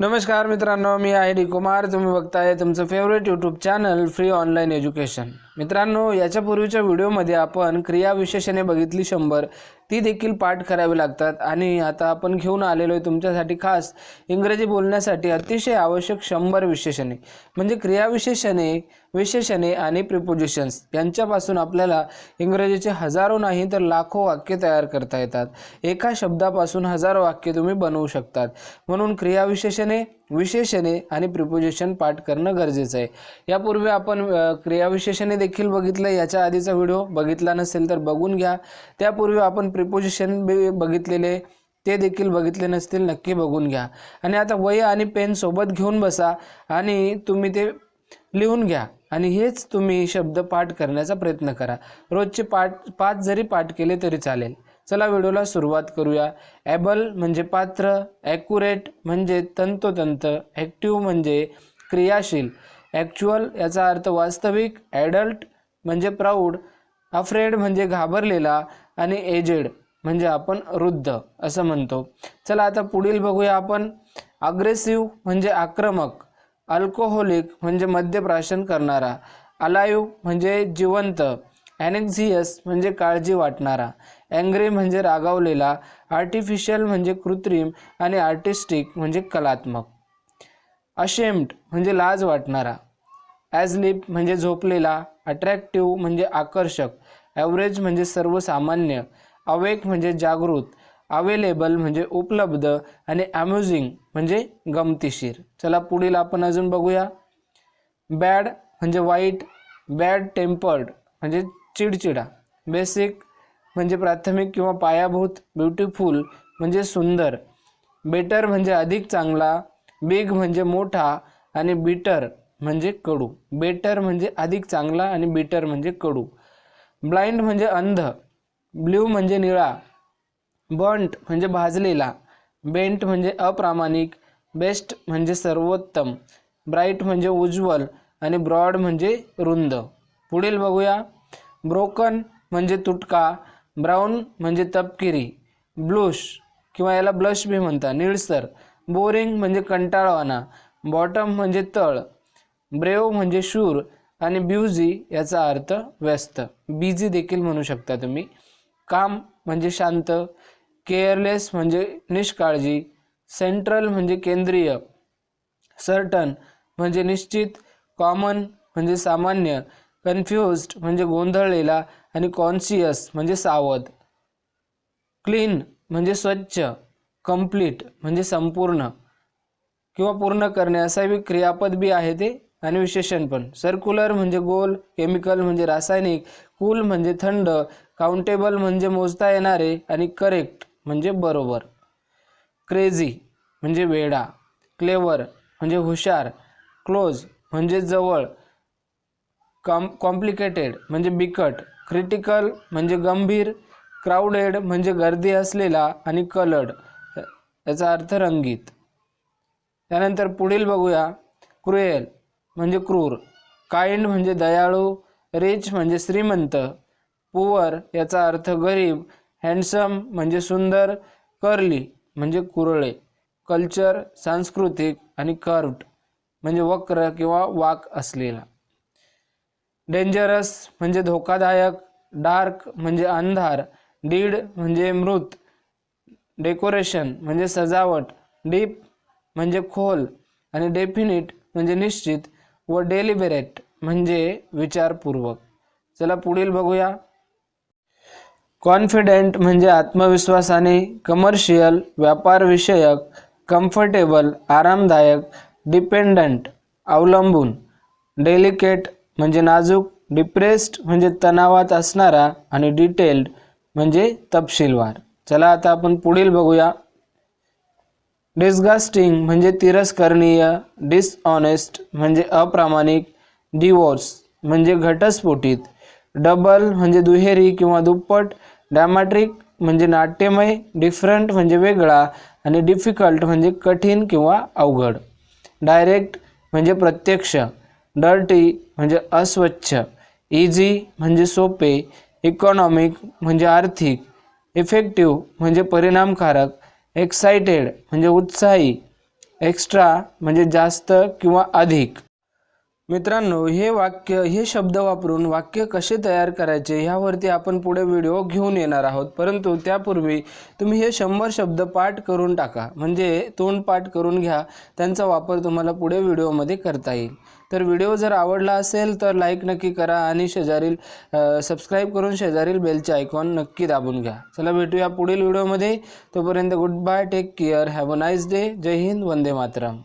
नमस्कार मित्रांनो मी आहे डी कुमार. तुम्ही बघताय तुमचं favourite YouTube channel free online education मित्रांनो याच्यापूर्वीच्या व्हिडिओमध्ये आपण क्रियाविशेषणे बघितली शंभर. ती देखील पाठ करावी लागतात. आणि आता आपण घेऊन आलेलो आहे तुमच्यासाठी खास इंग्रजी बोलण्यासाठी अतिशय आवश्यक शंभर विशेषणे. म्हणजे क्रियाविशेषणे विशेषणे आणि प्रिपोजिशन्स यांच्यापासून आपल्याला इंग्रजीचे हजारो नाही तर लाखो वाक्य तयार करता येतात. एका शब्दापासून हजारो वाक्य तुम्ही बनवू शकतात. म्हणून क्रियाविशेषणे विशेषणे आणि प्रिपोजिशन पाठ करणं गरजेचं आहे. यापूर्वी आपण क्रियाविशेषणे देखील बघितलं याच्या आधीचा व्हिडिओ बघितला नसेल तर बघून घ्या. त्यापूर्वी आपण प्रिपोजिशन बी बघितलेले ते देखील बघितले नसतील नक्की बघून घ्या. आणि आता वही आणि पेन सोबत घेऊन बसा आणि तुम्ही ते लिहून घ्या. आणि हेच तुम्ही शब्द पाठ करण्याचा प्रयत्न करा. रोजचे पाठ पाच जरी पाठ केले तरी चालेल. चला व्हिडिओला सुरुवात करूया. ॲबल म्हणजे पात्र ॲक्युरेट म्हणजे तंतोतंत ॲक्टिव्ह म्हणजे क्रियाशील. ॲक्च्युअल याचा अर्थ वास्तविक ॲडल्ट म्हणजे प्राऊड अफ्रेड म्हणजे घाबरलेला आणि एजेड म्हणजे आपण वृद्ध असं म्हणतो. चला आता पुढील बघूया आपण. अग्रेसिव्ह म्हणजे आक्रमक अल्कोहोलिक म्हणजे मद्यप्राशन करणारा अलायू म्हणजे जिवंत ॲनेक्झियस म्हणजे काळजी वाटणारा अँग्री म्हणजे रागावलेला आर्टिफिशियल म्हणजे कृत्रिम आणि आर्टिस्टिक म्हणजे कलात्मक. अशेम्ड म्हणजे लाज वाटणारा ॲजलिप म्हणजे झोपलेला अट्रॅक्टिव्ह म्हणजे आकर्षक ॲव्हरेज म्हणजे सर्वसामान्य अवेक म्हणजे जागृत अवेलेबल म्हणजे उपलब्ध आणि अम्युझिंग म्हणजे गमतीशीर. चला पुढील आपण अजून बघूया. बॅड म्हणजे वाईट बॅड टेम्पर्ड म्हणजे चिडचिडा. बेसिक म्हणजे प्राथमिक किंवा पायाभूत ब्युटिफुल म्हणजे सुंदर. बेटर म्हणजे अधिक चांगला. बिग म्हणजे मोठा आणि बिटर म्हणजे कडू. बेटर म्हणजे अधिक चांगला आणि बिटर म्हणजे कडू. ब्लाइंड म्हणजे अंध. ब्ल्यू म्हणजे निळा. बंट म्हणजे भाजलेला. बेंट म्हणजे अप्रामाणिक. बेस्ट म्हणजे सर्वोत्तम. ब्राईट म्हणजे उज्ज्वल आणि ब्रॉड म्हणजे रुंद. पुढील बघूया. ब्रोकन म्हणजे तुटका ब्राऊन म्हणजे तपकिरी ब्लूश किंवा याला ब्लश बी म्हणतात निळसर बोरिंग म्हणजे कंटाळवाणा बॉटम म्हणजे तळ ब्रेव म्हणजे शूर आणि ब्युझी याचा अर्थ व्यस्त. बिझी देखील म्हणू शकता तुम्ही. काम म्हणजे शांत केअरलेस म्हणजे निष्काळजी सेंट्रल म्हणजे केंद्रीय सर्टन म्हणजे निश्चित कॉमन म्हणजे सामान्य कन्फ्युज्ड म्हणजे गोंधळलेला आणि कॉन्शियस म्हणजे सावध. क्लीन म्हणजे स्वच्छ. कंप्लीट म्हणजे संपूर्ण. किंवा पूर्ण करणे असा बी क्रियापद बी आहे ते आणि विशेषण पण. सर्क्युलर म्हणजे गोल केमिकल म्हणजे रासायनिक कूल म्हणजे थंड काउंटेबल म्हणजे मोजता येणारे आणि करेक्ट म्हणजे बरोबर. क्रेझी म्हणजे वेडा. क्लेवर म्हणजे हुशार. क्लोज म्हणजे जवळ. कॉम कॉम्प्लिकेटेड म्हणजे बिकट क्रिटिकल म्हणजे गंभीर क्राऊडेड म्हणजे गर्दी असलेला आणि कलर्ड याचा अर्थ रंगीत. त्यानंतर पुढील बघूया. क्रुएल म्हणजे क्रूर काइंड म्हणजे दयाळू रिच म्हणजे श्रीमंत पुअर याचा अर्थ गरीब हँडसम म्हणजे सुंदर कर्ली म्हणजे कुरळे कल्चर सांस्कृतिक आणि कर्व्ड म्हणजे वक्र किंवा वाक असलेला. डेंजरस म्हणजे धोकादायक डार्क म्हणजे अंधार डीड म्हणजे मृत डेकोरेशन म्हणजे सजावट डीप म्हणजे खोल आणि डेफिनिट म्हणजे निश्चित व डेलिबरेट म्हणजे विचारपूर्वक. चला पुढील बघूया. कॉन्फिडेंट म्हणजे आत्मविश्वासाने कमर्शियल व्यापारविषयक कम्फर्टेबल आरामदायक डिपेंडंट अवलंबून डेलिकेट म्हणजे नाजूक डिप्रेस्ड म्हणजे तणावात असणारा आणि डिटेल्ड म्हणजे तपशीलवार. चला आता आपण पुढील बघूया. डिस्गास्टिंग म्हणजे तिरस्करणीय डिसऑनेस्ट म्हणजे अप्रामाणिक डिवोर्स म्हणजे घटस्फोटीत डबल म्हणजे दुहेरी किंवा दुप्पट डॅमॅट्रिक म्हणजे नाट्यमय डिफरंट म्हणजे वेगळा आणि डिफिकल्ट म्हणजे कठीण किंवा अवघड. डायरेक्ट म्हणजे प्रत्यक्ष. डर्टी म्हणजे अस्वच्छ इझी म्हणजे सोपे इकॉनॉमिक म्हणजे आर्थिक इफेक्टिव्ह म्हणजे परिणामकारक एक्साइटेड म्हणजे उत्साही एक्स्ट्रा म्हणजे जास्त किंवा अधिक. मित्रांनो हे वाक्य हे शब्द वापरून वाक्य कसे तयार करायचे ह्यावरती आपण पुढे व्हिडिओ घेऊन येणार आहोत. परंतु त्यापूर्वी तुम्ही हे शंभर शब्द पाठ करून टाका. म्हणजे तोंड पाठ करून घ्या. त्यांचा वापर तुम्हाला पुढे व्हिडिओमध्ये करता येईल. तर व्हिडिओ जर आवडला असेल तर लाईक नक्की करा आणि शेजारील सबस्क्राईब करून शेजारील बेलचे आयकॉन नक्की दाबून घ्या. चला भेटूया पुढील व्हिडिओमध्ये. तोपर्यंत good bye take care have a nice day जय हिंद वंदे मातरम.